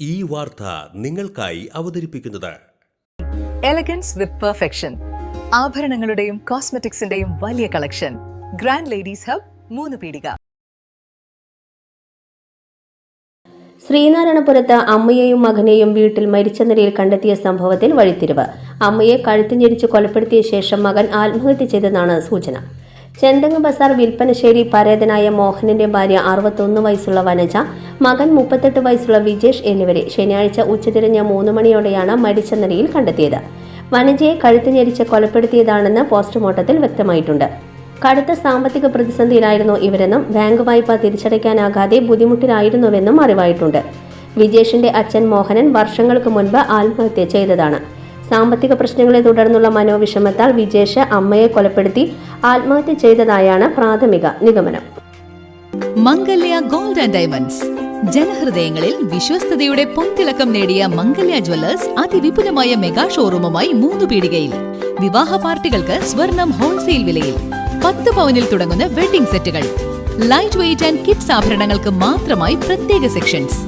ഈ വാർത്ത നിങ്ങൾക്കായി അവതരിപ്പിക്കുന്നത്. എലഗൻസ് വിത്ത് പെർഫെക്ഷൻ ആഭരണങ്ങളുടെയും കോസ്മെറ്റിക്സിന്റെയും വലിയ കളക്ഷൻ ഗ്രാൻഡ് ലേഡീസ് ഹബ് മൂന്ന് പീടിക. ശ്രീനാരായണപുരത്ത് അമ്മയെയും മകനെയും വീട്ടിൽ മരിച്ച നിലയിൽ കണ്ടെത്തിയ സംഭവത്തിൽ വഴിത്തിരിവ്. അമ്മയെ കഴുത്തിഞ്ഞിരിച്ച് കൊലപ്പെടുത്തിയ ശേഷം മകൻ ആത്മഹത്യ ചെയ്തെന്നാണ് സൂചന. ചെന്തങ്ങ് ബസാർ വിൽപ്പനശ്ശേരി പരേതനായ മോഹനന്റെ ഭാര്യ അറുപത്തൊന്ന് വയസ്സുള്ള വനജ മകൻ മുപ്പത്തെട്ട് വയസ്സുള്ള വിജേഷ് എന്നിവരെ ശനിയാഴ്ച ഉച്ചതിരിഞ്ഞ് മൂന്ന് മണിയോടെയാണ് മരിച്ച നിലയിൽ കണ്ടെത്തിയത്. വനജയെ കഴുത്ത് ഞെരിച്ച് കൊലപ്പെടുത്തിയതാണെന്ന് പോസ്റ്റ്മോർട്ടത്തിൽ വ്യക്തമായിട്ടുണ്ട്. കടുത്ത സാമ്പത്തിക പ്രതിസന്ധിയിലായിരുന്നു ഇവരെന്നും ബാങ്ക് വായ്പ തിരിച്ചടയ്ക്കാനാകാതെ ബുദ്ധിമുട്ടിലായിരുന്നുവെന്നും അറിവായിട്ടുണ്ട്. വിജേഷിന്റെ അച്ഛൻ മോഹനൻ വർഷങ്ങൾക്ക് മുൻപ് ആത്മഹത്യ ചെയ്തതാണ്. സാമ്പത്തിക പ്രശ്നങ്ങളെ തുടർന്നുള്ള മനോവിഷമത്താൽ വിജേഷ് അമ്മയെ കൊലപ്പെടുത്തി ആത്മഹത്യ ചെയ്തതായാണ് പ്രാഥമിക നിഗമനം. Mangalya gold and diamonds. ജനഹൃദയങ്ങളിൽ വിശ്വസ്തയുടെ പൊൻതിളക്കം നേടിയ മംഗല്യ ജ്വല്ലേഴ്സ് അതിവിപുലമായ മെഗാ ഷോറൂമുമായി മൂന്ന് പീടികയിൽ. വിവാഹ പാർട്ടികൾക്ക് സ്വർണം ഹോൾസെയിൽ വിലയിൽ. പത്ത് പവനിൽ തുടങ്ങുന്ന വെഡിംഗ് സെറ്റുകൾ. ലൈറ്റ് വെയിറ്റ് ആൻഡ് കിഡ്സ് ആഭരണങ്ങൾക്ക് മാത്രമായി പ്രത്യേക സെക്ഷൻസ്.